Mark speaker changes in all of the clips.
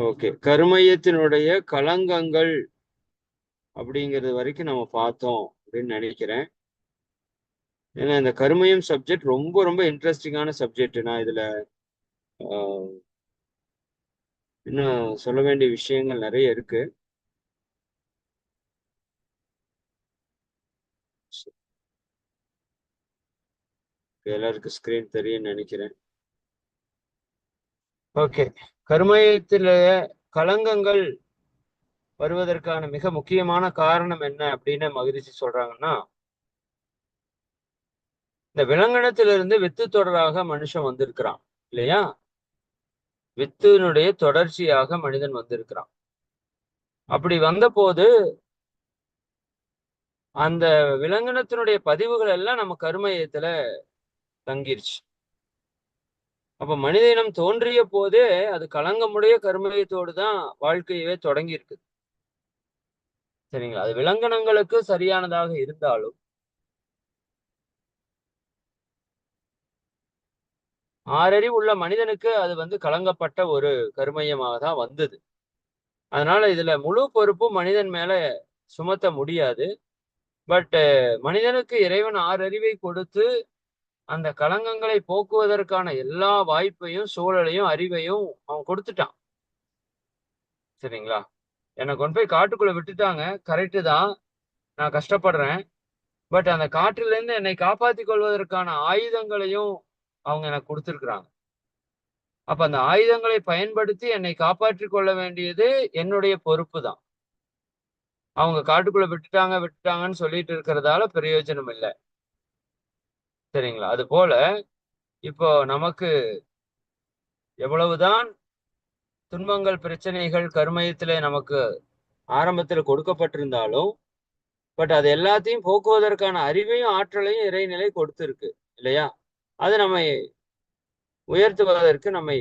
Speaker 1: Okay. கருமையத்தினுடைய களங்கங்கள் அப்படிங்கிறது வரைக்கும் நம்ம பார்த்தோம் அப்படின்னு நினைக்கிறேன். ஏன்னா இந்த கருமையம் சப்ஜெக்ட் ரொம்ப ரொம்ப இன்ட்ரெஸ்டிங்கான சப்ஜெக்ட் நான் இதுல ஆஹ், இன்னும் சொல்ல வேண்டிய விஷயங்கள் நிறைய இருக்கு. எல்லாருக்கும் ஸ்கிரீன் தெரியும்னு நினைக்கிறேன். ஓகே கருமையத்தில களங்கங்கள் வருவதற்கான மிக முக்கியமான காரணம் என்ன அப்படின்னு மகிழ்ச்சி சொல்றாங்கன்னா இந்த விலங்கினத்திலிருந்து வித்து தொடராக மனுஷன் வந்திருக்கிறான் இல்லையா? வித்தினுடைய தொடர்ச்சியாக மனிதன் வந்திருக்கிறான். அப்படி வந்தபோது அந்த விலங்கினத்தினுடைய பதிவுகள் எல்லாம் நம்ம கருமயத்துல தங்கிருச்சு. அப்ப மனித இனம் தோன்றிய போதே அது கலங்கமுடைய கருமையத்தோடு தான் வாழ்க்கையவே தொடங்கி இருக்குது சரிங்களா? அது விலங்கனங்களுக்கு சரியானதாக இருந்தாலும் ஆறறிவு உள்ள மனிதனுக்கு அது வந்து கலங்கப்பட்ட ஒரு கருமையமாக தான் வந்தது. அதனால இதுல முழு பொறுப்பும் மனிதன் மேல சுமத்த முடியாது. பட் மனிதனுக்கு இறைவன் ஆறறிவை கொடுத்து அந்த களங்கங்களை போக்குவதற்கான எல்லா வாய்ப்பையும் சூழலையும் அறிவையும் அவன் கொடுத்துட்டான். சரிங்களா? என்னை கொண்டு போய் காட்டுக்குள்ள விட்டுட்டாங்க. கரெக்டு தான். நான் கஷ்டப்படுறேன். பட் அந்த காற்றிலிருந்து என்னை காப்பாத்தி கொள்வதற்கான ஆயுதங்களையும் அவங்க எனக்கு கொடுத்துருக்குறாங்க. அப்ப அந்த ஆயுதங்களை பயன்படுத்தி என்னை காப்பாற்றி கொள்ள வேண்டியது என்னுடைய பொறுப்பு தான். அவங்க காட்டுக்குள்ள விட்டுட்டாங்க விட்டுட்டாங்கன்னு சொல்லிட்டு இருக்கிறதால பிரயோஜனம் இல்லை. சரிங்களா? அது போல இப்போ நமக்கு எவ்வளவுதான் துன்பங்கள் பிரச்சனைகள் கருமயத்திலே நமக்கு ஆரம்பத்தில் கொடுக்கப்பட்டிருந்தாலும் பட் அது எல்லாத்தையும் போக்குவதற்கான அறிவையும் ஆற்றலையும் இறைநிலை கொடுத்துருக்கு இல்லையா? அது நம்மை உயர்த்துவதற்கு நம்மை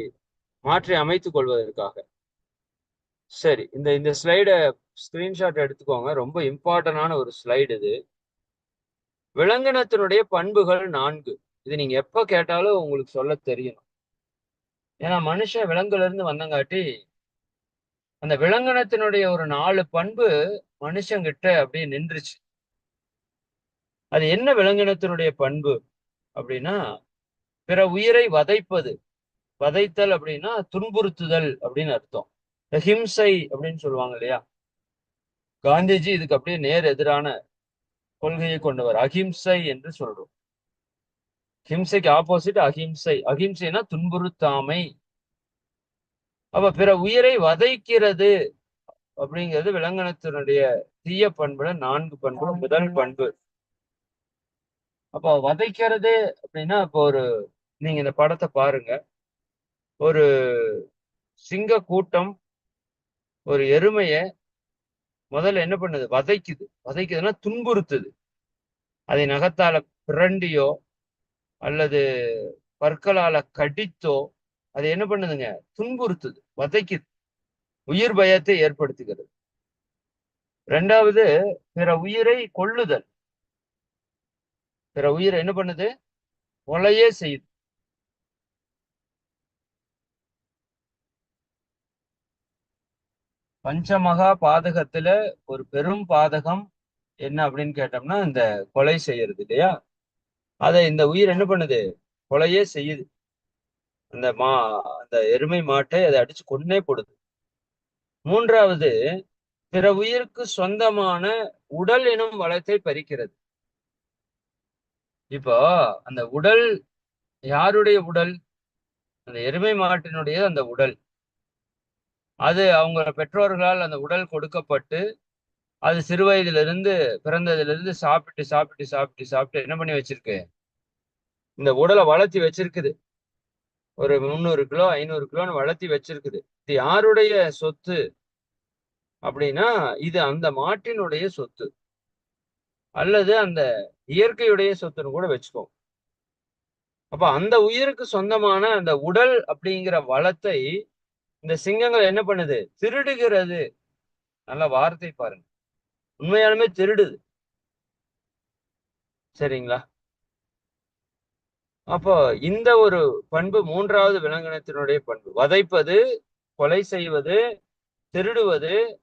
Speaker 1: மாற்றி அமைத்துக் கொள்வதற்காக. சரி இந்த இந்த ஸ்லைடை ஸ்கிரீன்ஷாட் எடுத்துக்கோங்க. ரொம்ப இம்பார்ட்டன்டான ஒரு ஸ்லைடு இது. விலங்கினத்தினுடைய பண்புகள் நான்கு. இது நீங்க எப்ப கேட்டாலும் உங்களுக்கு சொல்ல தெரியணும் ஏன்னா மனுஷன் விலங்குல இருந்து வந்தங்காட்டி அந்த விலங்கினத்தினுடைய ஒரு நாலு பண்பு மனுஷங்கிட்ட அப்படியே நின்றுச்சு. அது என்ன விலங்கினத்தினுடைய பண்பு அப்படின்னா பிற உயிரை வதைப்பது. வதைத்தல் அப்படின்னா துன்புறுத்துதல் அப்படின்னு அர்த்தம். ஹிம்சை அப்படின்னு சொல்லுவாங்க இல்லையா? காந்திஜி இதுக்கு அப்படியே நேர் எதிரான கொள்கையை கொண்டவர். அஹிம்சை என்று சொல்றோம். ஹிம்சைக்கு ஆப்போசிட் அஹிம்சை அஹிம்சைனா துன்புறுத்தாமை. அப்ப பிற உயிரை வதைக்கிறது அப்படிங்கிறது விலங்கினத்தினுடைய தீய பண்புல நான்கு பண்பு முதல் பண்பு. அப்போ வதைக்கிறது அப்படின்னா இப்போ ஒரு நீங்க இந்த படத்தை பாருங்க. ஒரு சிங்க கூட்டம் ஒரு எருமைய முதல்ல என்ன பண்ணுது? வதைக்குது. வதைக்குதுன்னா துன்புறுத்துது. அதை நகத்தால பிரண்டியோ அல்லது பற்களால கடித்தோ அது என்ன பண்ணுதுங்க? துன்புறுத்துது. வதைக்குது. உயிர் பயத்தை ஏற்படுத்துகிறது. ரெண்டாவது பிற உயிரை கொள்ளுதல். பிற உயிரை என்ன பண்ணுது? கொலையே செய்யுது. பஞ்சமகா பாதகத்துல ஒரு பெரும் பாதகம் என்ன அப்படின்னு கேட்டோம்னா இந்த கொலை செய்யறது இல்லையா? அதை இந்த உயிர் என்ன பண்ணுது? கொலையே செய்யுது. அந்த மா அந்த எருமை மாட்டை அதை அடிச்சு கொன்னே போடுது. மூன்றாவது பிற உயிருக்கு சொந்தமான உடல் எனும் வளத்தை பறிக்கிறது. இப்போ அந்த உடல் யாருடைய உடல்? அந்த எருமை மாட்டினுடைய அந்த உடல். அது அவங்க பெற்றோர்களால் அந்த உடல் கொடுக்கப்பட்டு அது சிறு வயதிலிருந்து பிறந்ததிலிருந்து சாப்பிட்டு சாப்பிட்டு சாப்பிட்டு சாப்பிட்டு என்ன பண்ணி வச்சிருக்கு? இந்த உடலை வளர்த்தி வச்சிருக்குது. ஒரு முந்நூறு கிலோ ஐநூறு கிலோன்னு வளர்த்தி வச்சிருக்குது. இது யாருடைய சொத்து? அப்படின்னா இது அந்த மாட்டினுடைய சொத்து. அல்லது அந்த இயற்கையுடைய சொத்துன்னு கூட வச்சுக்கோ. அப்ப அந்த உயிருக்கு சொந்தமான அந்த உடல் அப்படிங்கிற வளத்தை இந்த சிங்கங்கள் என்ன பண்ணுது? திருடுகிறது. நல்ல வார்த்தை பாருங்க. உண்மையாலுமே திருடுது. சரிங்களா? அப்போ இந்த ஒரு பண்பு மூன்றாவது விலங்கினத்தினுடைய பண்பு. வதைப்பது கொலை செய்வது திருடுவது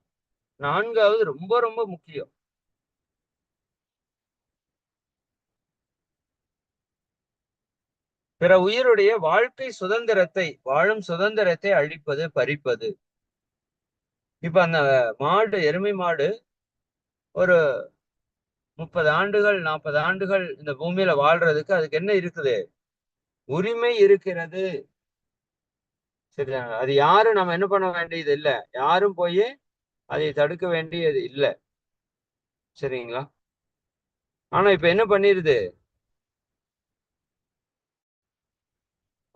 Speaker 1: நான்காவது ரொம்ப ரொம்ப முக்கியம். பிற உயிருடைய வாழ்க்கை சுதந்திரத்தை வாழும் சுதந்திரத்தை அழிப்பது பறிப்பது. இப்ப அந்த மாடு எருமை மாடு ஒரு முப்பது ஆண்டுகள் நாற்பது ஆண்டுகள் இந்த பூமியில வாழ்றதுக்கு அதுக்கு என்ன இருக்குது? உரிமை இருக்கிறது. சரியா அது யாரும் நம்ம என்ன பண்ண வேண்டியது இல்லை. யாரும் போய் அதை தடுக்க வேண்டியது இல்லை. சரிங்களா? ஆனா இப்ப என்ன பண்ணிருது?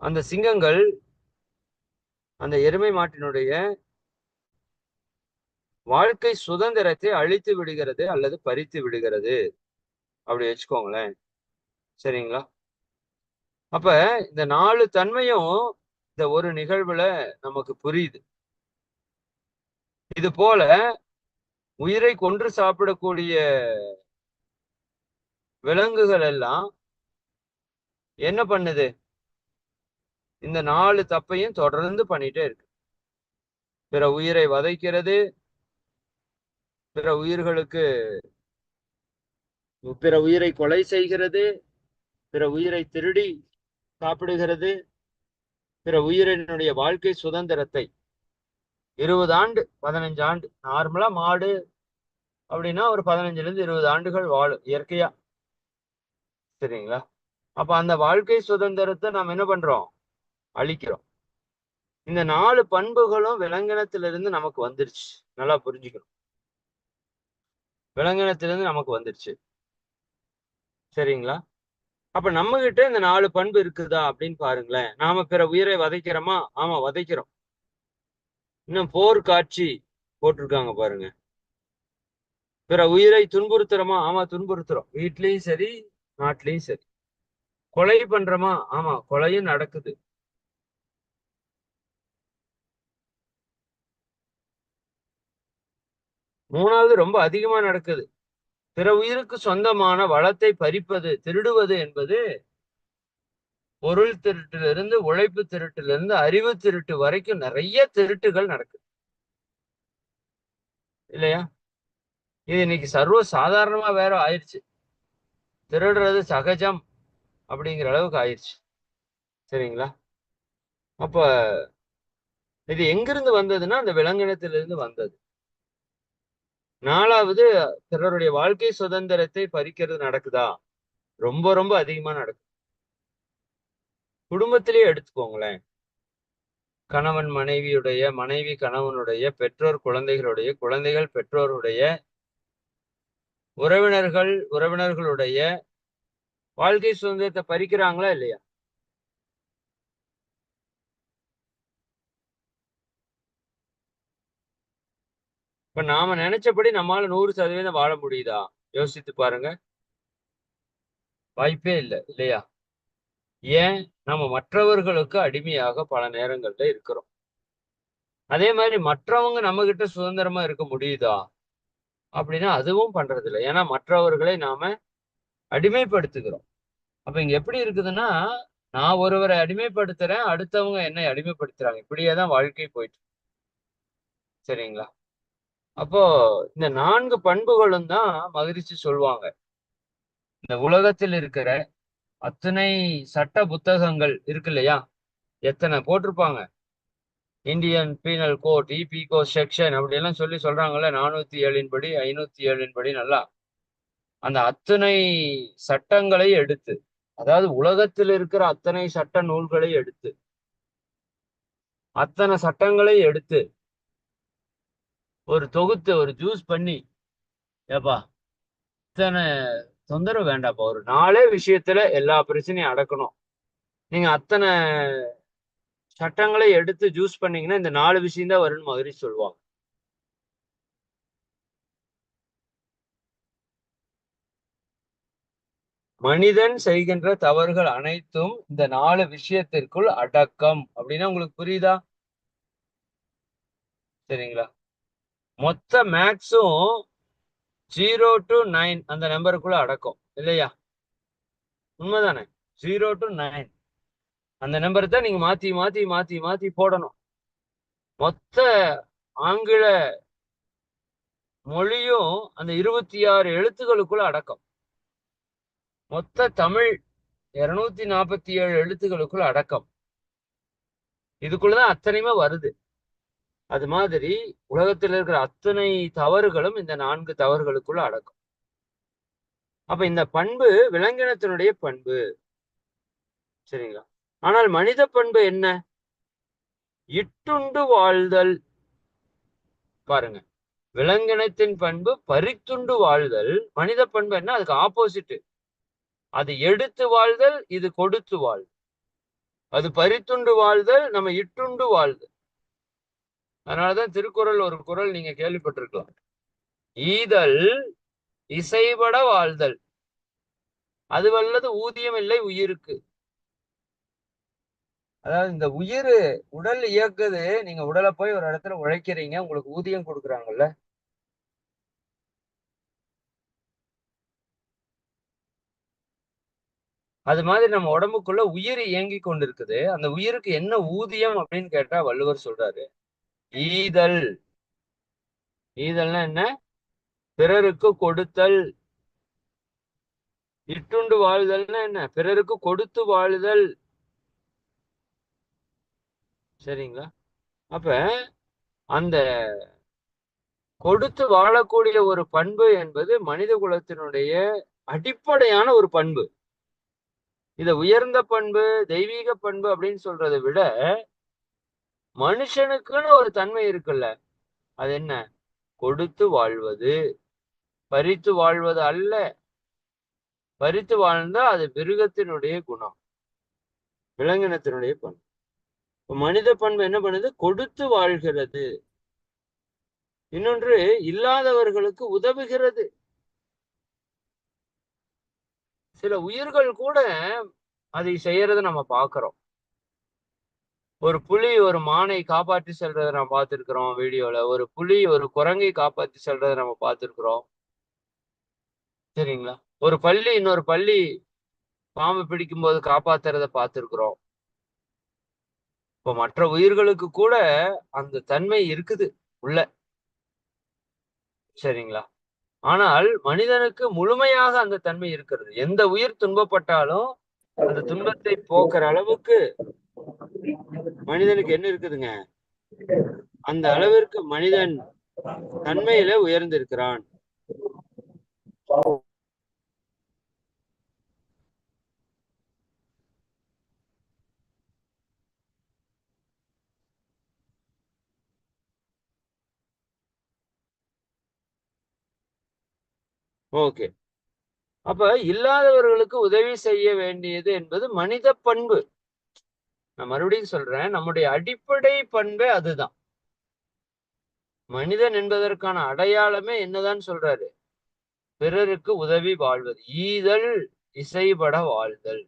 Speaker 1: அந்த சிங்கங்கள் அந்த எருமை மாட்டினுடைய வாழ்க்கை சுதந்திரத்தை அழித்து விடுகிறது அல்லது பறித்து விடுகிறது. அப்படி வச்சுக்கோங்களேன். சரிங்களா? அப்ப இந்த நாலு தன்மையும் இந்த ஒரு நிகழ்வுல நமக்கு புரியுது. இது போல உயிரை கொன்று சாப்பிடக்கூடிய விலங்குகள் எல்லாம் என்ன பண்ணுது? இந்த நாலு தப்பையும் தொடர்ந்து பண்ணிட்டே இருக்கு. பிற உயிரை வதைக்கிறது பிற உயிர்களுக்கு பிற உயிரை கொலை செய்கிறது பிற உயிரை திருடி சாப்பிடுகிறது பிற உயிரினுடைய வாழ்க்கை சுதந்திரத்தை. இருபது ஆண்டு பதினஞ்சு ஆண்டு நார்மலா மாடு அப்படின்னா ஒரு பதினஞ்சுல இருந்து இருபது ஆண்டுகள் வாழும் இயற்கையா. சரிங்களா? அப்ப அந்த வாழ்க்கை சுதந்திரத்தை நாம் என்ன பண்றோம்? அழிக்கிறோம். இந்த நாலு பண்புகளும் விலங்கினத்திலிருந்து நமக்கு வந்துருச்சு. நல்லா புரிஞ்சுக்கணும். விலங்கினத்திலிருந்து நமக்கு வந்துருச்சு. சரிங்களா? அப்ப நம்ம கிட்ட இந்த நாலு பண்பு இருக்குதா அப்படின்னு பாருங்களேன். நாம பிற உயிரை வதைக்கிறோமா? ஆமா வதைக்கிறோம். இன்னும் போர் காட்சி போட்டிருக்காங்க பாருங்க. பிற உயிரை துன்புறுத்துறோமா? ஆமா துன்புறுத்துறோம். வீட்லயும் சரி நாட்டிலையும் சரி. கொலை பண்றோமா? ஆமா கொலையும் நடக்குது. மூணாவது ரொம்ப அதிகமா நடக்குது. பிற உயிருக்கு சொந்தமான வளத்தை பறிப்பது திருடுவது என்பது பொருள் திருட்டிலிருந்து உழைப்பு திருட்டிலிருந்து அறிவு திருட்டு வரைக்கும் நிறைய திருட்டுகள் நடக்குது. இல்லையா? இது இன்னைக்கு சர்வ சாதாரணமா வேற ஆயிடுச்சு திருடுறது சகஜம் அப்படிங்கிற அளவுக்கு ஆயிடுச்சு சரிங்களா? அப்ப இது எங்கிருந்து வந்ததுன்னா அந்த விலங்கினத்திலிருந்து வந்தது. நாலாவது பிறருடைய வாழ்க்கை சுதந்திரத்தை பறிக்கிறது நடக்குதா? ரொம்ப ரொம்ப அதிகமா நடக்குது குடும்பத்திலேயே எடுத்துக்கோங்களேன். கணவன் மனைவியுடைய மனைவி கணவனுடைய பெற்றோர் குழந்தைகளுடைய குழந்தைகள் பெற்றோருடைய உறவினர்கள் உறவினர்களுடைய வாழ்க்கை சுதந்திரத்தை பறிக்கிறாங்களா இல்லையா? இப்ப நாம நினைச்சபடி நம்மளால நூறு சதவீதம் வாழ முடியுதா? யோசித்து பாருங்க. வாய்ப்பே இல்லை இல்லையா? ஏன்? நம்ம மற்றவர்களுக்கு அடிமையாக பல நேரங்கள்ல இருக்கிறோம். அதே மாதிரி மற்றவங்க நம்ம கிட்ட சுதந்திரமா இருக்க முடியுதா? அப்படின்னா அதுவும் பண்றது இல்லை ஏன்னா மற்றவர்களை நாம அடிமைப்படுத்துகிறோம். அப்ப இங்க எப்படி இருக்குதுன்னா நான் ஒருவரை அடிமைப்படுத்துறேன் அடுத்தவங்க என்னை அடிமைப்படுத்துறாங்க. இப்படியே தான் வாழ்க்கை போயிட்டு சரிங்களா? அப்போ இந்த நான்கு பண்புகளும் தான் மகிழ்ச்சி சொல்லுவாங்க. இந்த உலகத்தில் இருக்கிற அத்தனை சட்ட புத்தகங்கள் இருக்கு இல்லையா? எத்தனை போட்டிருப்பாங்க? இந்தியன் பீனல் கோட் இபிகோ செக்ஷன் அப்படி எல்லாம் சொல்லி சொல்றாங்கல்ல நானூத்தி ஏழின் படி ஐநூத்தி ஏழின் படி நல்லா. அந்த அத்தனை சட்டங்களை எடுத்து அதாவது உலகத்தில் இருக்கிற அத்தனை சட்ட நூல்களை எடுத்து அத்தனை சட்டங்களை எடுத்து ஒரு தொகுத்து ஒரு ஜூஸ் பண்ணி ஏப்பா இத்தனை தொந்தரவு வேண்டாப்பா ஒரு நாளே விஷயத்துல எல்லா பிரச்சனையும் அடக்கணும். நீங்க அத்தனை சட்டங்களை எடுத்து ஜூஸ் பண்ணீங்கன்னா இந்த நாலு விஷயம் தான் வரும்னு மகிழ்ச்சி சொல்லுவாங்க. மனிதன் செய்கின்ற தவறுகள் அனைத்தும் இந்த நாலு விஷயத்திற்குள் அடக்கம். அப்படின்னா உங்களுக்கு புரியுதா? சரிங்களா? மொத்த மேக்ஸும் ஜீரோ டு நைன் அந்த நம்பருக்குள்ள அடக்கம் இல்லையா? உண்மைதானே? ஜீரோ டு நைன் அந்த நம்பர் தான் நீங்க மாத்தி மாத்தி மாத்தி மாத்தி போடணும். மொத்த ஆங்கில மொழியும் அந்த இருபத்தி ஆறு எழுத்துக்களுக்குள்ள அடக்கம். மொத்த தமிழ் இருநூத்தி நாற்பத்தி ஏழு எழுத்துக்களுக்குள்ள அடக்கம். இதுக்குள்ளதான் அத்தனையுமே வருது. அது மாதிரி உலகத்தில் இருக்கிற அத்தனை தவறுகளும் இந்த நான்கு தவறுகளுக்குள்ள அடக்கும் அப்ப இந்த பண்பு விலங்கினத்தினுடைய பண்பு. சரிங்களா? ஆனால் மனித பண்பு என்ன? இட்டுண்டு வாழ்தல். பாருங்க. விலங்கினத்தின் பண்பு பறித்துண்டு வாழ்தல். மனித பண்பு என்ன? அதுக்கு ஆப்போசிட் அது எடுத்து வாழ்தல் இது கொடுத்து வாழ். அது பறித்துண்டு வாழ்தல் நம்ம இட்டுண்டு வாழ்தல் அதனாலதான் திருக்குறள் ஒரு குறள் நீங்க கேள்விப்பட்டிருக்கலாம். ஈதல் இசைபட வாழ்தல். அது வல்லது ஊதியம் இல்லை உயிருக்கு. அதாவது இந்த உயிர் உடல் இயக்குது நீங்க உடலை போய் ஒரு இடத்துல உழைக்கிறீங்க உங்களுக்கு ஊதியம் கொடுக்குறாங்கல்ல? அது மாதிரி நம்ம உடம்புக்குள்ள உயிர் இயங்கி கொண்டிருக்குது. அந்த உயிருக்கு என்ன ஊதியம் அப்படின்னு கேட்டா வள்ளுவர் சொல்றாரு. ஈதல். ஈதல்னா என்ன? பிறருக்கு கொடுத்தல். இட்டுண்டு வாழ்தல்னா என்ன? பிறருக்கு கொடுத்து வாழுதல். சரிங்களா? அப்ப அந்த கொடுத்து வாழக்கூடிய ஒரு பண்பு என்பது மனித குலத்தினுடைய அடிப்படையான ஒரு பண்பு. இத உயர்ந்த பண்பு தெய்வீக பண்பு அப்படின்னு சொல்றதை விட மனுஷனுக்குன்னு ஒரு தன்மை இருக்குல்ல. அது என்ன? கொடுத்து வாழ்வது. பறித்து வாழ்வது அல்ல. பறித்து வாழ்ந்தா அது மிருகத்தினுடைய குணம். விலங்கினத்தினுடைய பண்பு. மனித பண்பு என்ன பண்ணுது? கொடுத்து வாழ்கிறது. இன்னொன்று இல்லாதவர்களுக்கு உதவுகிறது. சில உயிர்கள் கூட அதை செய்யறத நம்ம பாக்குறோம் ஒரு புலி ஒரு மானை காப்பாற்றி செல்றதை நம்ம பார்த்திருக்கிறோம் வீடியோல. ஒரு புலி ஒரு குரங்கை காப்பாற்றி செல்றதை நம்ம பார்த்திருக்கிறோம். சரிங்களா? ஒரு பள்ளி இன்னொரு பள்ளி பாம்பு பிடிக்கும் போது காப்பாத்துறத பார்த்திருக்கிறோம். இப்போ மற்ற உயிர்களுக்கு கூட அந்த தன்மை இருக்குது உள்ள. சரிங்களா? ஆனால் மனிதனுக்கு முழுமையாக அந்த தன்மை இருக்கிறது. எந்த உயிர் துன்பப்பட்டாலும் அந்த துன்பத்தை போக்குற அளவுக்கு மனிதனுக்கு என்ன இருக்குதுங்க? அந்த அளவிற்கு மனிதன் தன்மையில உயர்ந்திருக்கிறான். ஓகே. அப்ப இல்லாதவர்களுக்கு உதவி செய்ய வேண்டியது என்பது மனித பண்பு. நான் மறுபடியும் சொல்றேன் நம்முடைய அடிப்படை பண்பே அதுதான். மனிதன் என்பதற்கான அடையாளமே என்னதான் சொல்றாரு? பிறருக்கு உதவி வாழ்வது ஈதல் இசைபட வாழ்தல்.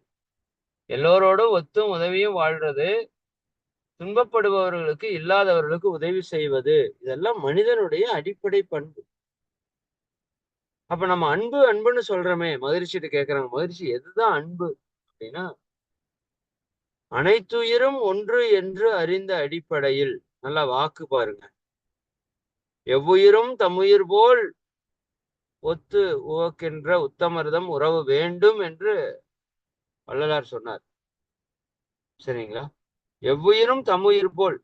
Speaker 1: எல்லோரோடும் ஒத்தும் உதவியும் வாழ்றது துன்பப்படுபவர்களுக்கு இல்லாதவர்களுக்கு உதவி செய்வது இதெல்லாம் மனிதனுடைய அடிப்படை பண்பு. அப்ப நம்ம அன்பு அன்புன்னு சொல்றோமே மகிழ்ச்சிட்டு கேக்குறாங்க. மகிழ்ச்சி எதுதான் அன்பு அப்படின்னா அனைத்துயிரும் ஒன்று என்று அறிந்த அடிப்படையில் நல்லா வாக்கு பாருங்க. எவ்வுயிரும் தம்முயிர் போல் ஒத்து உவக்கின்ற உத்தமர்தம் உறவு வேண்டும் என்று வள்ளலார் சொன்னார். சரிங்களா? எவ்வுயிரும் தம்முயிர் போல்.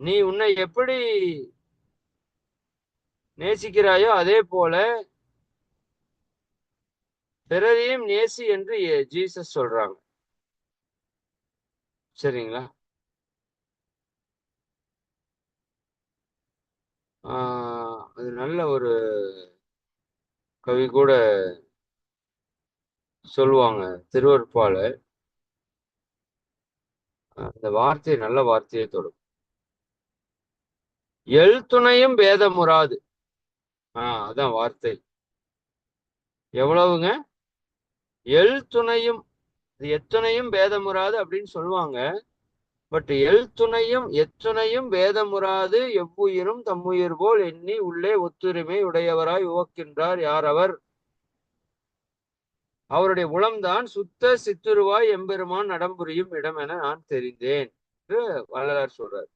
Speaker 1: நீ உன்னை எப்படி நேசிக்கிறாயோ அதே போல பிறரையும் நேசி என்று ஜீசஸ் சொல்றாங்க. சரிங்களா? ஆஹ் அது நல்ல ஒரு கவி கூட சொல்லுவாங்க திருவற்பாளர் அந்த வார்த்தை நல்ல வார்த்தையை தொடும். எழுத்துணையும் பேதமுறாது. ஆஹ் அதான் வார்த்தை. எவ்வளவுங்க? எல் துணையும் எத்துணையும் பேதமுறாது அப்படின்னு சொல்லுவாங்க. பட் எல் துணையும் எத்துணையும் பேதமுறாது எவ்வுயிரும் தம்முயிர் போல் எண்ணி உள்ளே ஒத்துரிமை உடையவராய் உவக்கின்றார் யார் அவர் அவருடைய உளம்தான் சுத்த சித்துருவாய் எம்பெருமான் நடம்புரியும் இடம் என நான் தெரிந்தேன் என்று வள்ளலார் சொல்றாரு.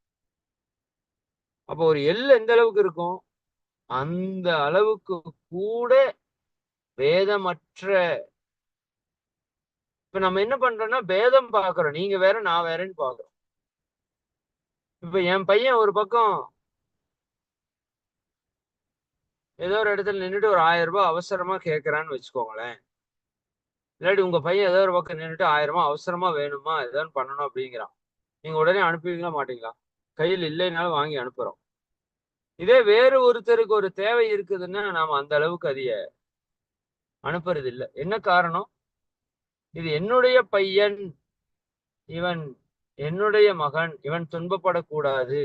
Speaker 1: அப்போ ஒரு எல் எந்த அளவுக்கு இருக்கும்? அந்த அளவுக்கு கூட வேதமற்ற இப்ப நம்ம என்ன பண்றோம்னா பேதம் பாக்குறோம் நீங்க வேற நான் வேறன்னு பாக்குறோம் இப்ப என் பையன் ஒரு பக்கம் ஏதோ ஒரு இடத்துல நின்றுட்டு ஒரு ஆயிரம் ரூபாய் அவசரமா கேட்கறான்னு வச்சுக்கோங்களேன். இல்லாட்டி உங்க பையன் ஏதோ ஒரு பக்கம் நின்றுட்டு ஆயிரம் ரூபாய் அவசரமா வேணுமா? ஏதோன்னு பண்ணணும் அப்படிங்கிறான். நீங்க உடனே அனுப்புவீங்களா மாட்டீங்களா? கையில் இல்லைனாலும் வாங்கி அனுப்புறோம். இதே வேறு ஒருத்தருக்கு ஒரு தேவை இருக்குதுன்னா நாம அந்த அளவுக்கு அதைய அனுப்புறது இல்லை என்ன காரணம்? இது என்னுடைய பையன் இவன் என்னுடைய மகன் இவன் துன்பப்படக்கூடாது.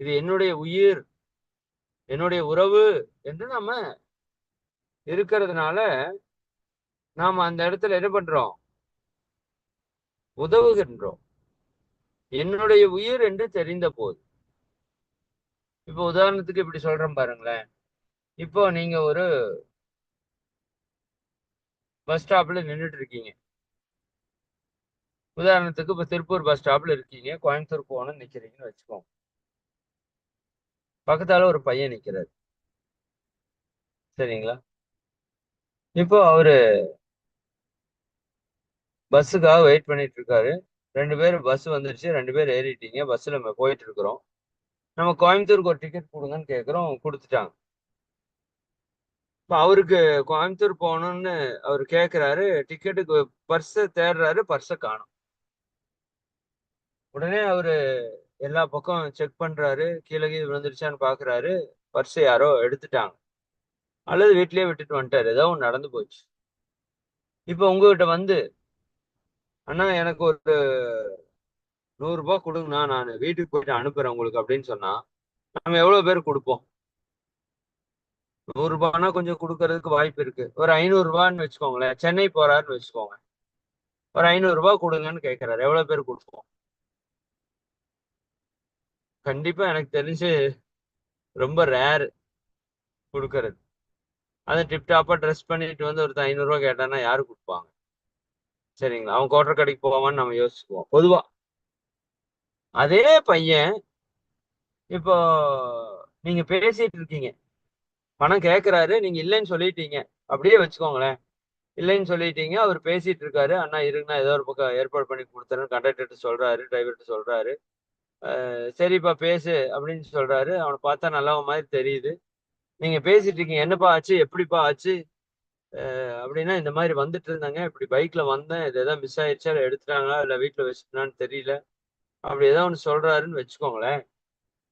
Speaker 1: இது என்னுடைய உயிர் என்னுடைய உறவு என்று நம்ம இருக்கிறதுனால நாம அந்த இடத்துல என்ன பண்றோம்? உதவுகின்றோம். என்னுடைய உயிர் என்று தெரிந்த போது இப்போ உதாரணத்துக்கு இப்படி சொல்றேன் பாருங்களேன். இப்போ நீங்க ஒரு பஸ் ஸ்டாப்ல நின்றுட்டு இருக்கீங்க. உதாரணத்துக்கு இப்போ திருப்பூர் பஸ் ஸ்டாப்ல இருக்கீங்க. கோயம்புத்தூர் போகணும்னு நிக்கிறீங்கன்னு வச்சுக்கோங்க. பக்கத்தால ஒரு பையன் நிக்கிறாரு. சரிங்களா? இப்போ அவரு பஸ்ஸுக்காக வெயிட் பண்ணிட்டு இருக்காரு. ரெண்டு பேரும் பஸ் வந்துருச்சு. ரெண்டு பேர் ஏறிட்டீங்க. பஸ்ல நம்ம போயிட்டு இருக்கிறோம். நம்ம கோயம்புத்தூருக்கு ஒரு டிக்கெட் கொடுங்கன்னு கேட்குறோம் கொடுத்துட்டாங்க. இப்போ அவருக்கு கோயம்புத்தூர் போகணும்னு அவர் கேட்குறாரு டிக்கெட்டுக்கு பர்ஸை தேடுறாரு. பர்ஸை காணும். உடனே அவரு எல்லா பக்கம் செக் பண்றாரு. கீழே கீழே விழுந்துருச்சான்னு பாக்குறாரு. பர்ஸை யாரோ எடுத்துட்டாங்க. அல்லது வீட்லயே விட்டுட்டு வந்துட்டாரு. ஏதோ ஒன்று நடந்து போச்சு. இப்போ உங்ககிட்ட வந்து அண்ணா எனக்கு ஒரு நூறு ரூபாய் கொடுங்கண்ணா நான் வீட்டுக்கு போயிட்டு அனுப்புறேன் உங்களுக்கு அப்படின்னு சொன்னா நம்ம எவ்வளவு பேர் கொடுப்போம்? நூறு ரூபாய்னா கொஞ்சம் கொடுக்கறதுக்கு வாய்ப்பு இருக்கு. ஒரு ஐநூறு ரூபான்னு வச்சுக்கோங்களேன் சென்னை போறாருன்னு வச்சுக்கோங்க. ஒரு ஐநூறு ரூபாய் கொடுங்கன்னு கேட்கிறாரு எவ்வளவு பேர் கொடுப்போம்? கண்டிப்பா எனக்கு தெரிஞ்சு ரொம்ப ரேர் கொடுக்கறது. அதை டிப்டாப்பா ட்ரெஸ் பண்ணிட்டு வந்து ஒருத்தர் ஐநூறுரூவா கேட்டான்னா யாரு கொடுப்பாங்க? சரிங்களா? அவன் கோட்டர் கடைக்கு போவான்னு நம்ம யோசிச்சுக்குவோம் பொதுவா அதே பையன் இப்போ நீங்க பேசிட்டு இருக்கீங்க. பணம் கேட்கறாரு நீங்க இல்லைன்னு சொல்லிட்டீங்க. அப்படியே வச்சுக்கோங்களேன். இல்லைன்னு சொல்லிட்டீங்க அவர் பேசிட்டு இருக்காரு. அண்ணா இருங்கண்ணா ஏதோ ஒரு பக்கம் ஏற்பாடு பண்ணி கொடுத்துறேன்னு கண்டக்டர்கிட்ட சொல்றாரு டிரைவர்கிட்ட சொல்றாரு. சரிப்பா பேசு அப்படின்னு சொல்றாரு. அவனை பார்த்தா நல்லவ மாதிரி தெரியுது. நீங்க பேசிட்டு இருக்கீங்க. என்னப்பா ஆச்சு? எப்படிப்பா ஆச்சு? அப்படின்னா இந்த மாதிரி வந்துட்டு இருந்தாங்க. இப்படி பைக்ல வந்தேன். இது எதாவது மிஸ் ஆயிடுச்சா? இல்லை எடுத்துட்டாங்களா? இல்லை வீட்டில் வச்சுட்டான்னு தெரியல. அப்படி ஏதோ ஒன்று சொல்றாருன்னு வச்சுக்கோங்களேன்.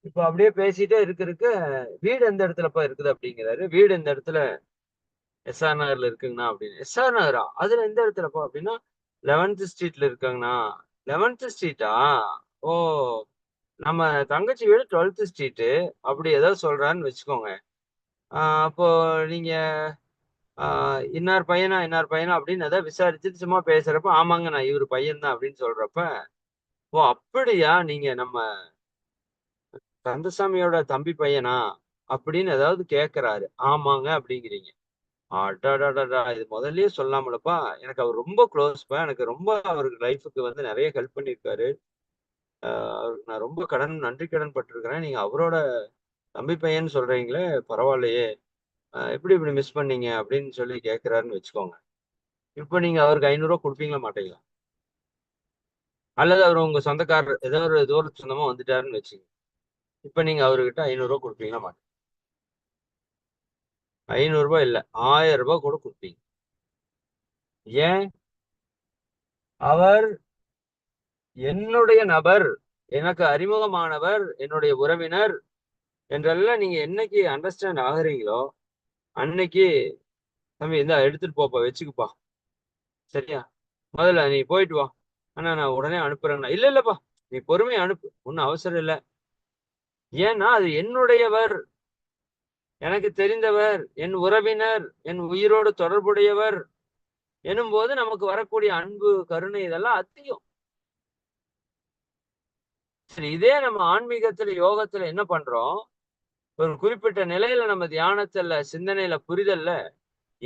Speaker 1: இப்போ அப்படியே பேசிட்டே இருக்க இருக்க வீடு எந்த இடத்துலப்பா இருக்குது அப்படிங்கிறாரு. வீடு எந்த இடத்துல எஸ்ஆர் நகர்ல இருக்குங்கண்ணா அப்படின்னு. எஸ்ஆர் நகரா? அதுல எந்த இடத்துலப்பா அப்படின்னா லெவன்த் ஸ்ட்ரீட்ல இருக்காங்கண்ணா. லெவன்த் ஸ்ட்ரீட்டா ஓ நம்ம தங்கச்சி வீடு டுவெல்த் ஸ்ட்ரீட்டு அப்படி ஏதாவது சொல்றான்னு வச்சுக்கோங்க. அப்போ நீங்க இன்னார் பையனா இன்னார் பையனா அப்படின்னு ஏதாவது விசாரிச்சுட்டு சும்மா பேசுறப்ப ஆமாங்க நான் இவர் பையன் தான் அப்படின்னு சொல்றப்ப ஓ அப்படியா? நீங்க நம்ம கந்தசாமியோட தம்பி பையனா? அப்படின்னு ஏதாவது கேக்குறாரு. ஆமாங்க அப்படிங்கிறீங்க. அடாடாடா இது முதல்லயே சொல்லாமலப்பா. எனக்கு அவர் ரொம்ப க்ளோஸ்ப்பா எனக்கு ரொம்ப அவருக்கு லைஃபுக்கு வந்து நிறைய ஹெல்ப் பண்ணியிருக்காரு. அவருக்கு நான் ரொம்ப கடன் நன்றி கடன் பட்டிருக்கிறேன். நீங்க அவரோட தம்பி பையன் சொல்றீங்களே பரவாயில்லையே. எப்படி இப்படி மிஸ் பண்ணீங்க? அப்படின்னு சொல்லி கேட்கிறாருன்னு வச்சுக்கோங்க. இப்போ நீங்க அவருக்கு ஐநூறுரூவா கொடுப்பீங்களா மாட்டீங்களா? அல்லது அவர் உங்க சொந்தக்காரர் ஏதோ ஒரு தூர சொந்தமா வந்துட்டாருன்னு வச்சுங்க இப்ப நீங்க அவர்கிட்ட ஐநூறுரூவா கொடுப்பீங்களா மாட்டீங்க. ஐநூறுரூபா இல்லை ஆயிரம் ரூபாய் கூட கொடுப்பீங்க. ஏன்? அவர் என்னுடைய நபர் எனக்கு அறிமுகமானவர் என்னுடைய உறவினர் என்றெல்லாம் நீங்க என்னைக்கு அண்டர்ஸ்டாண்ட் ஆகுறீங்களோ அன்னைக்கு தம்பி இந்த எடுத்துட்டு போப்பா வச்சுக்குப்பா. சரியா? முதல்ல நீ போயிட்டு வா. ஆனா நான் உடனே அனுப்புறேங்கண்ணா. இல்ல இல்லப்பா. நீ பொறுமையை அனுப்பு. ஒன்னும் அவசரம் இல்லை. ஏன்னா அது என்னுடையவர் எனக்கு தெரிந்தவர் என் உறவினர் என் உயிரோடு தொடர்புடையவர் எனும்போது நமக்கு வரக்கூடிய அன்பு கருணை இதெல்லாம் அதிகம். சரி இதே நம்ம ஆன்மீகத்துல யோகத்துல என்ன பண்றோம்? ஒரு குறிப்பிட்ட நிலையில நம்ம தியானத்துல சிந்தனையில புரிதல்ல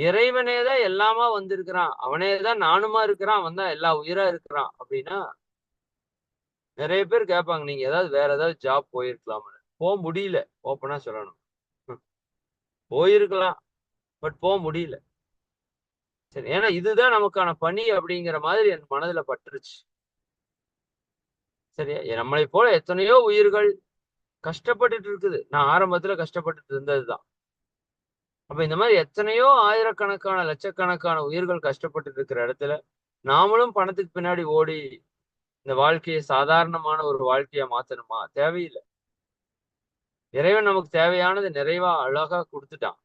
Speaker 1: இறைவனே தான் எல்லாமா வந்திருக்கிறான். அவனே தான் நானுமா இருக்கிறான். அவன் தான் எல்லா உயிரா இருக்கிறான். அப்படின்னா நிறைய பேர் கேட்பாங்க நீங்க ஏதாவது வேற ஏதாவது ஜாப் போயிருக்கலாம்னு. போக முடியல. ஓப்பனா சொல்லணும். போயிருக்கலாம். பட் போக முடியல. சரி ஏன்னா இதுதான் நமக்கான பணி அப்படிங்கிற மாதிரி என் மனதுல பட்டுருச்சு. சரியா நம்மளை போல எத்தனையோ உயிர்கள் கஷ்டப்பட்டுட்டு இருக்குது. நான் ஆரம்பத்துல கஷ்டப்பட்டுட்டு இருந்ததுதான். அப்ப இந்த மாதிரி எத்தனையோ ஆயிரக்கணக்கான லட்சக்கணக்கான உயிர்கள் கஷ்டப்பட்டு இருக்கிற இடத்துல நாமளும் பணத்துக்கு பின்னாடி ஓடி இந்த வாழ்க்கையை சாதாரணமான ஒரு வாழ்க்கையா மாத்தணுமா? தேவையில்லை. இறைவன் நமக்கு தேவையானது நிறைவா அழகா கொடுத்துட்டான்.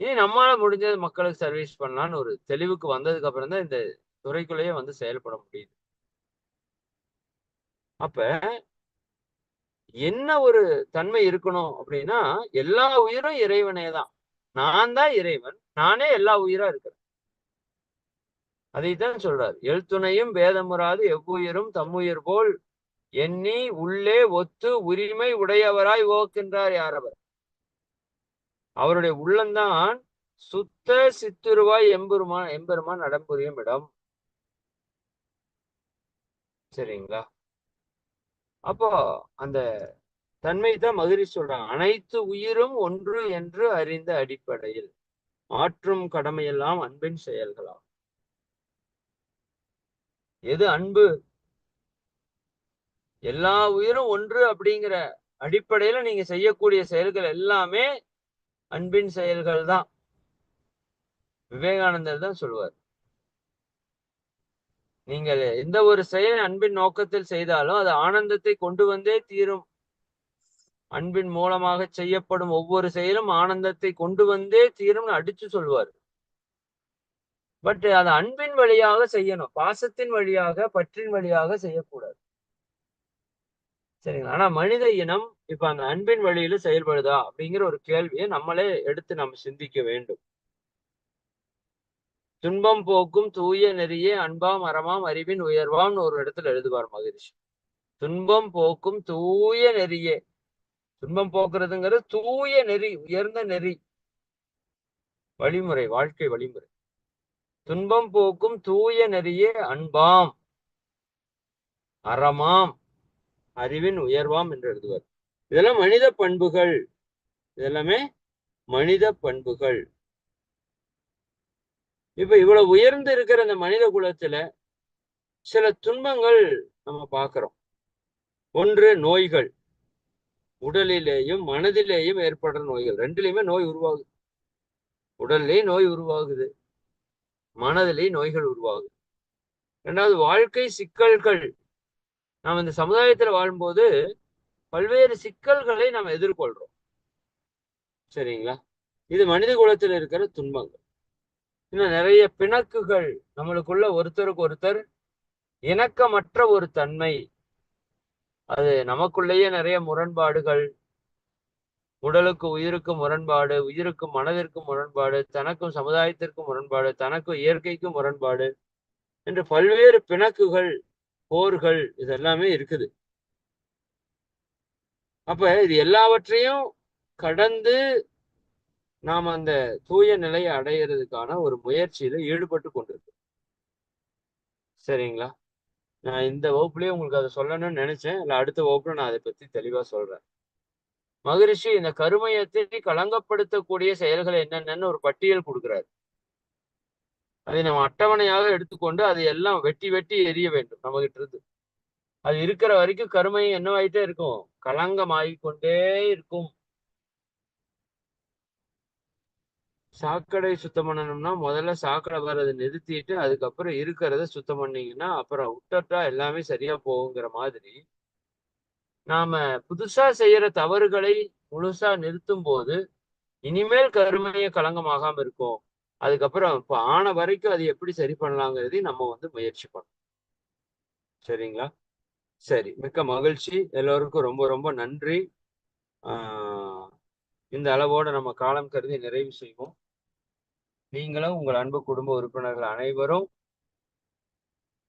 Speaker 1: இனி நம்மளால முடிஞ்சது மக்களுக்கு சர்வீஸ் பண்ணலான்னு ஒரு தெளிவுக்கு வந்ததுக்கு அப்புறம் தான் இந்த துறைக்குள்ளேயே வந்து செயல்பட முடியுது. அப்ப என்ன ஒரு தன்மை இருக்கணும் அப்படின்னா எல்லா உயிரும் இறைவனே தான். நான் தான் இறைவன் நானே எல்லா உயிரா இருக்கிறேன். அதைத்தான் சொல்றார். எழுத்துணையும் பேதமுறாது எவ்வுயிரும் தம்முயிர் போல் எண்ணி உள்ளே ஒத்து உரிமை உடையவராய் ஓக்கின்றார் யாரவர்? அவருடைய உள்ளம்தான் சுத்த சித்துருவாய் எம்பெருமான் எம்பெருமான் நடம்புரியும் இடம். சரிங்களா? அப்போ அந்த தன்மை தான் மகிழ்ச்சி சொல்றாங்க. அனைத்து உயிரும் ஒன்று என்று அறிந்த அடிப்படையில் மாற்றும் கடமையெல்லாம் அன்பின் செயல்களாம் எது அன்பு? எல்லா உயிரும் ஒன்று அப்படிங்கிற அடிப்படையில நீங்க செய்யக்கூடிய செயல்கள் எல்லாமே அன்பின் செயல்கள் தான். விவேகானந்தர் தான் சொல்வார் நீங்கள் எந்த ஒரு செயல் அன்பின் நோக்கத்தில் செய்தாலும் அது ஆனந்தத்தை கொண்டு வந்தே தீரும். அன்பின் மூலமாக செய்யப்படும் ஒவ்வொரு செயலும் ஆனந்தத்தை கொண்டு வந்தே தீரும்னு அடிச்சு சொல்வார். பட் அது அன்பின் வழியாக செய்யணும். பாசத்தின் வழியாக பற்றின் வழியாக செய்யக்கூடாது. சரிங்களா? ஆனா மனித இனம் இப்ப அந்த அன்பின் வழியில செயல்படுதா அப்படிங்கிற ஒரு கேள்வியை நம்மளே எடுத்து நம்ம சிந்திக்க வேண்டும். துன்பம் போக்கும் தூய நெறியே அன்பாம் அறமாம் அறிவின் உயர்வாம்னு ஒரு இடத்துல எழுதுவார் மகிழ்ச்சி துன்பம் போக்கும் தூய நெறியே. துன்பம் போக்குறதுங்கிறது தூய நெறி உயர்ந்த நெறி. வழிமுறை வாழ்க்கை வழிமுறை. துன்பம் போக்கும் தூய நெறியே அன்பாம். அறமாம். அறிவின் உயர்வாம் என்று எழுதுவார். இதெல்லாம் மனித பண்புகள். இதெல்லாமே மனித பண்புகள். இப்ப இவ்வளவு உயர்ந்து இருக்கிற இந்த மனித குலத்துல சில துன்பங்கள் நம்ம பார்க்கிறோம் ஒன்று நோய்கள். உடலிலேயும் மனதிலேயும் ஏற்படுற நோய்கள். ரெண்டுலையுமே நோய் உருவாகுது. உடல்லையும் நோய் உருவாகுது. மனதிலேயும் நோய்கள் உருவாகுது. ரெண்டாவது வாழ்க்கை சிக்கல்கள். நாம் இந்த சமுதாயத்துல வாழும்போது பல்வேறு சிக்கல்களை நாம் எதிர்கொள்றோம். சரிங்களா? இது மனித குலத்தில் இருக்கிற துன்பங்கள். இன்னும் நிறைய பிணக்குகள். நம்மளுக்குள்ள ஒருத்தருக்கு ஒருத்தர் இணக்கமற்ற ஒரு தன்மை. அது நமக்குள்ளேயே நிறைய முரண்பாடுகள் உடலுக்கு உயிருக்கு முரண்பாடு உயிருக்கு மனதிற்கு முரண்பாடு தனக்கும் சமுதாயத்திற்கும் முரண்பாடு தனக்கும் இயற்கைக்கும் முரண்பாடு என்று பல்வேறு பிணக்குகள் போர்கள் இது எல்லாமே இருக்குது. அப்ப இது எல்லாவற்றையும் கடந்து நாம் அந்த தூய நிலையை அடையிறதுக்கான ஒரு முயற்சியில ஈடுபட்டு கொண்டிருக்கோம் சரிங்களா? நான் இந்த வகுப்புலயே உங்களுக்கு அதை சொல்லணும்னு நினைச்சேன். இல்ல அடுத்த வகுப்புல நான் அதை பத்தி தெளிவா சொல்றேன். மகரிஷி இந்த கருமையத்தை களங்கப்படுத்தக்கூடிய செயல்கள் என்னென்னு ஒரு பட்டியல் கொடுக்கிறார். அதை நம்ம அட்டவணையாக எடுத்துக்கொண்டு அதை எல்லாம் வெட்டி வெட்டி எரிய வேண்டும் நம்ம கிட்ட இருந்து அது இருக்கிற வரைக்கும் கருமை என்னவாயிட்டே இருக்கும். களங்கம் ஆகிக்கொண்டே இருக்கும். சாக்கடை சுத்தம் பண்ணணும்னா முதல்ல சாக்கடை வர்றதை நிறுத்திட்டு அதுக்கப்புறம் இருக்கிறத சுத்தம் பண்ணீங்கன்னா அப்புறம் விட்டுட்டா எல்லாமே சரியா போகுங்கிற மாதிரி நாம புதுசா செய்யற தவறுகளை முழுசா நிறுத்தும் போது இனிமேல் கருமைய களங்கமாகாம இருக்கும். அதுக்கப்புறம் இப்ப ஆன வரைக்கும் அது எப்படி சரி பண்ணலாங்கிறதையும் நம்ம வந்து முயற்சி பண்ணணும். சரிங்களா? சரி மிக்க மகிழ்ச்சி. எல்லோருக்கும் ரொம்ப ரொம்ப நன்றி. ஆஹ் இந்த அளவோட நம்ம காலம் கருதி நிறைவு செய்வோம். நீங்களும் உங்கள் அன்பு குடும்ப உறுப்பினர்கள் அனைவரும்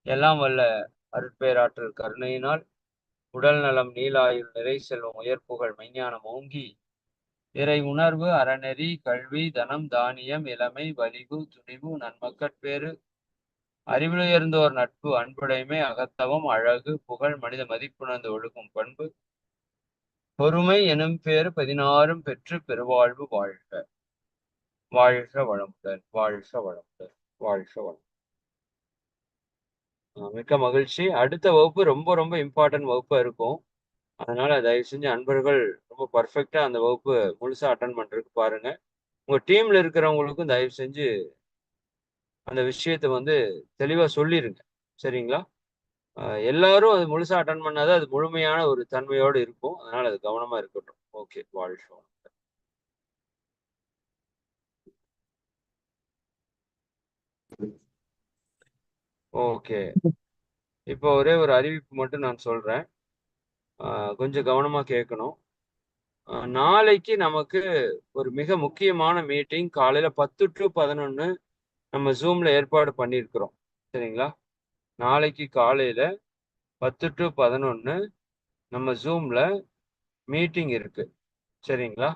Speaker 1: எல்லாம் வல்ல அருட்பேராற்றல் கருணையினால் உடல் நலம் நீலாயுள் நிறை செல்வம் உயர்ப்புகள் மெஞ்ஞானம் ஓங்கி இறை உணர்வு அறநெறி கல்வி தனம் தானியம் இளமை வலிவு துணிவு நன்மக்கட்பேறு அறிவிலுயர்ந்தோர் நட்பு அன்புடைமை அகத்தவம் அழகு புகழ் மனித மதிப்புணர்ந்து ஒழுகும் பண்பு பொறுமை எனும் பேர் பதினாறும் பெற்று பெருவாழ்வு வாழ்க. வாழ்க வளமுடன் வாழ்க வளமுடன் வாழ்க வளம் மிக்க மகிழ்ச்சி. அடுத்த வகுப்பு ரொம்ப ரொம்ப இம்பார்ட்டன்ட் வகுப்பா இருக்கும். அதனால தயவு செஞ்சு அன்பர்கள் ரொம்ப பர்ஃபெக்டா அந்த வகுப்பு முழுசா அட்டன் பண்றதுக்கு பாருங்க. உங்க டீம்ல இருக்கிறவங்களுக்கும் தயவு செஞ்சு அந்த விஷயத்த வந்து தெளிவா சொல்லிருங்க. சரிங்களா? எல்லாரும் அது முழுசா அட்டன் பண்ணாதான் அது முழுமையான ஒரு தன்மையோடு இருக்கும். அதனால அது கவனமா இருக்கட்டும். ஓகே வாழ்க்கை ஓகே. இப்போ ஒரே ஒரு அறிவிப்பு மட்டும் நான் சொல்றேன். கொஞ்சம் கவனமா கேட்கணும். நாளைக்கு நமக்கு ஒரு மிக முக்கியமான மீட்டிங் காலையில பத்து டு பதினொன்னு நம்ம ஜூம்ல ஏற்பாடு பண்ணியிருக்கிறோம். சரிங்களா? நாளைக்கு காலையில் பத்து டு பதினொன்று நம்ம ஜூமில் மீட்டிங் இருக்குது சரிங்களா?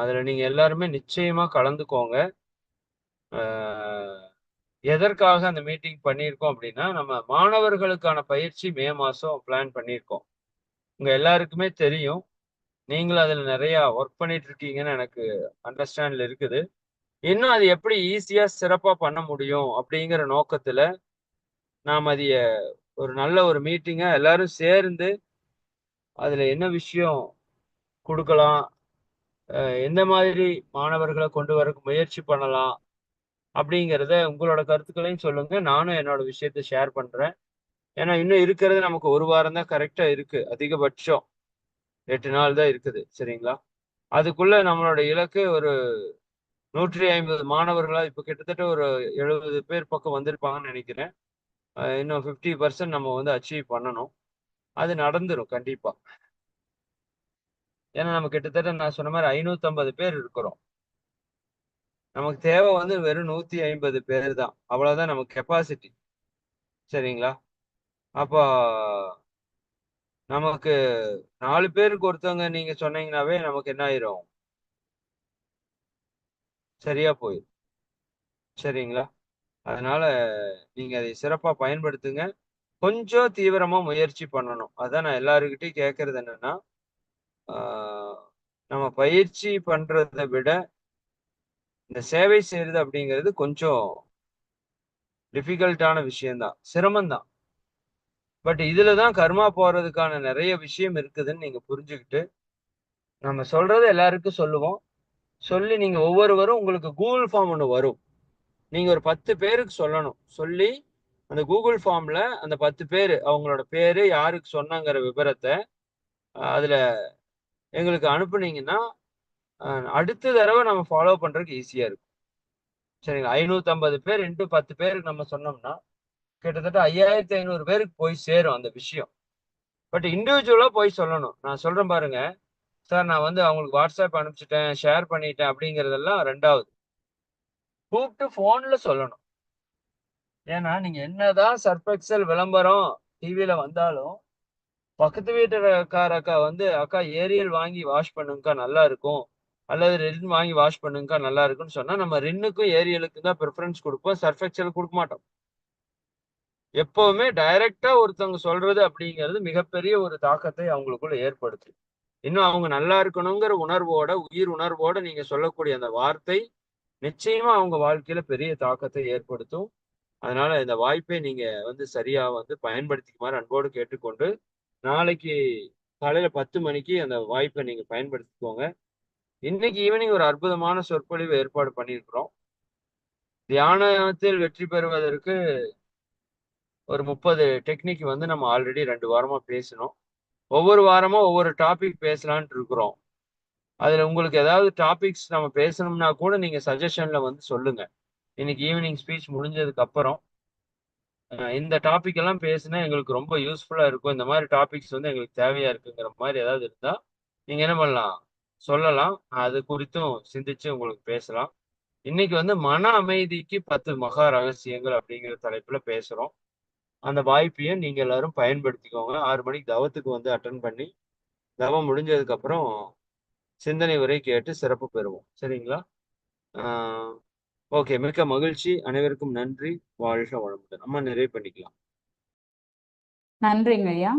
Speaker 1: அதில் நீங்கள் எல்லாருமே நிச்சயமாக கலந்துக்கோங்க. எதற்காக அந்த மீட்டிங் பண்ணியிருக்கோம் அப்படின்னா நம்ம மாணவர்களுக்கான பயிற்சி மே மாதம் பிளான் பண்ணியிருக்கோம். உங்கள் எல்லாருக்குமே தெரியும். நீங்களும் அதில் நிறையா ஒர்க் பண்ணிட்டு இருக்கீங்கன்னு எனக்கு அண்டர்ஸ்டாண்டில் இருக்குது. இன்னும் அது எப்படி ஈஸியாக சிறப்பாக பண்ண முடியும் அப்படிங்கிற நோக்கத்தில் நாம் அதைய ஒரு நல்ல ஒரு மீட்டிங்காக எல்லாரும் சேர்ந்து அதில் என்ன விஷயம் கொடுக்கலாம் எந்த மாதிரி மாணவர்களை கொண்டு வர முயற்சி பண்ணலாம் அப்படிங்கிறத உங்களோட கருத்துக்களையும் சொல்லுங்க. நானும் என்னோட விஷயத்த ஷேர் பண்றேன். ஏன்னா இன்னும் இருக்கிறது நமக்கு ஒரு வாரம் தான் கரெக்டா இருக்கு. அதிகபட்சம் எட்டு நாள் தான் இருக்குது. சரிங்களா? அதுக்குள்ள நம்மளோட இலக்கு ஒரு நூற்றி ஐம்பது மாணவர்களா இப்ப கிட்டத்தட்ட ஒரு எழுபது பேர் பக்கம் வந்திருப்பாங்கன்னு நினைக்கிறேன். இன்னும் ஃபிஃப்டி பர்சன்ட் நம்ம வந்து அச்சீவ் பண்ணணும். அது நடந்துடும் கண்டிப்பாக ஏன்னா நம்ம கிட்டத்தட்ட நான் சொன்ன மாதிரி ஐநூற்றம்பது பேர் இருக்கிறோம். நமக்கு தேவை வந்து வெறும் நூற்றி ஐம்பது பேர் தான். அவ்வளோதான் நமக்கு கெப்பாசிட்டி சரிங்களா? அப்போ நமக்கு நாலு பேருக்கு ஒருத்தவங்க நீங்க சொன்னீங்கன்னாவே நமக்கு என்ன ஆயிரும்? சரியா போயிடும் சரிங்களா? அதனால நீங்க அதை சிறப்பா பயன்படுத்துங்க. கொஞ்சம் தீவிரமா முயற்சி பண்ணணும். அதான் நான் எல்லாருக்கிட்டையும் கேட்கறது என்னன்னா நம்ம பயிற்சி பண்றதை விட இந்த சேவை செய்யறது அப்படிங்கிறது கொஞ்சம் டிஃபிகல்ட்டான விஷயம்தான். சிரமம்தான். பட் இதுல தான் கர்மா போறதுக்கான நிறைய விஷயம் இருக்குதுன்னு நீங்க புரிஞ்சுக்கிட்டு நம்ம சொல்றது எல்லாருக்கும் சொல்லுவோம். சொல்லி நீங்க ஒவ்வொருவரும் உங்களுக்கு கூகுள் ஃபார்ம் ஒன்று வரும். நீங்க ஒரு பத்து பேருக்கு சொல்லணும். சொல்லி அந்த கூகுள் ஃபார்ம்ல அந்த பத்து பேர் அவங்களோட பேரு யாருக்கு சொன்னாங்கிற விவரத்தை அதுல எங்களுக்கு அனுப்புனீங்கன்னா அடுத்த தடவை நம்ம ஃபாலோ பண்றதுக்கு ஈஸியா இருக்கும். சரிங்க ஐநூத்தி ஐம்பது பேர் இன்ட்டு பத்து பேருக்கு நம்ம சொன்னோம்னா கிட்டத்தட்ட ஐயாயிரத்தி ஐநூறு பேருக்கு போய் சேரும் அந்த விஷயம். பட் இண்டிவிஜுவலா போய் சொல்லணும். நான் சொல்றேன் பாருங்க. சார் நான் வந்து அவங்களுக்கு வாட்ஸ்அப் அனுப்பிச்சிட்டேன் ஷேர் பண்ணிட்டேன் அப்படிங்கிறதெல்லாம் ரெண்டாவது. கூப்பிட்டு போன்ல சொல்லணும். ஏன்னா நீங்க என்னதான் சர்பெக்சல் விளம்பரம் டிவியில வந்தாலும் பக்கத்து வீட்டுக்கார அக்கா வந்து அக்கா ஏரியல் வாங்கி வாஷ் பண்ணுங்கக்கா நல்லா இருக்கும். அல்லது ரின் வாங்கி வாஷ் பண்ணுங்கக்கா நல்லா இருக்குன்னு சொன்னா நம்ம ரின்னுக்கும் ஏரியலுக்கும் தான் ப்ரிஃபரன்ஸ் கொடுப்போம். சர்ஃபெக்சல் கொடுக்க மாட்டோம். எப்பவுமே டைரக்டா ஒருத்தவங்க சொல்றது அப்படிங்கிறது மிகப்பெரிய ஒரு தாக்கத்தை அவங்களுக்குள்ள ஏற்படுத்து இன்னும் அவங்க நல்லா இருக்கணுங்கிற உணர்வோட உயிர் உணர்வோட நீங்க சொல்லக்கூடிய அந்த வார்த்தை நிச்சயமா அவங்க வாழ்க்கையில பெரிய தாக்கத்தை ஏற்படுத்தும். அதனால இந்த வாய்ப்பை நீங்க வந்து சரியா வந்து பயன்படுத்திக்குமாறு அன்போடு கேட்டுக்கொண்டு நாளைக்கு காலையில பத்து மணிக்கு அந்த வாய்ப்பை நீங்க பயன்படுத்திக்கோங்க. இன்னைக்கு ஈவினிங் ஒரு அற்புதமான சொற்பொழிவு ஏற்பாடு பண்ணியிருக்கிறோம். தியானத்தில் வெற்றி பெறுவதற்கு ஒரு முப்பது டெக்னிக் வந்து நம்ம ஆல்ரெடி ரெண்டு வாரமா பேசணும் ஒவ்வொரு வாரமும் ஒவ்வொரு டாபிக் பேசலான்ட்டு இருக்கிறோம். அதில் உங்களுக்கு ஏதாவது டாபிக்ஸ் நம்ம பேசணும்னா கூட நீங்கள் சஜஷனில் வந்து சொல்லுங்கள் இன்னைக்கு ஈவினிங் ஸ்பீச் முடிஞ்சதுக்கு அப்புறம் இந்த டாபிக் எல்லாம் பேசினா எங்களுக்கு ரொம்ப யூஸ்ஃபுல்லாக இருக்கும். இந்த மாதிரி டாபிக்ஸ் வந்து எங்களுக்கு தேவையா இருக்குங்கிற மாதிரி ஏதாவது இருந்தால் நீங்கள் என்ன பண்ணலாம்? சொல்லலாம். அது குறித்தும் சிந்திச்சு உங்களுக்கு பேசலாம். இன்னைக்கு வந்து மன அமைதிக்கு பத்து மகா ரகசியங்கள் அப்படிங்கிற தலைப்புல பேசுறோம். அந்த வாய்ப்பையும் நீங்க எல்லாரும் பயன்படுத்திக்கோங்க. ஆறு மணிக்கு தவத்துக்கு வந்து அட்டன் பண்ணி தவம் முடிஞ்சதுக்கு அப்புறம் சிந்தனை உரை கேட்டு சிறப்பு பெறுவோம். சரிங்களா? ஓகே. மிக்க மகிழ்ச்சி. அனைவருக்கும் நன்றி. வாழ்க வளமுடன். நம்ம நிறைவு பண்ணிக்கலாம்.
Speaker 2: நன்றிங்க ஐயா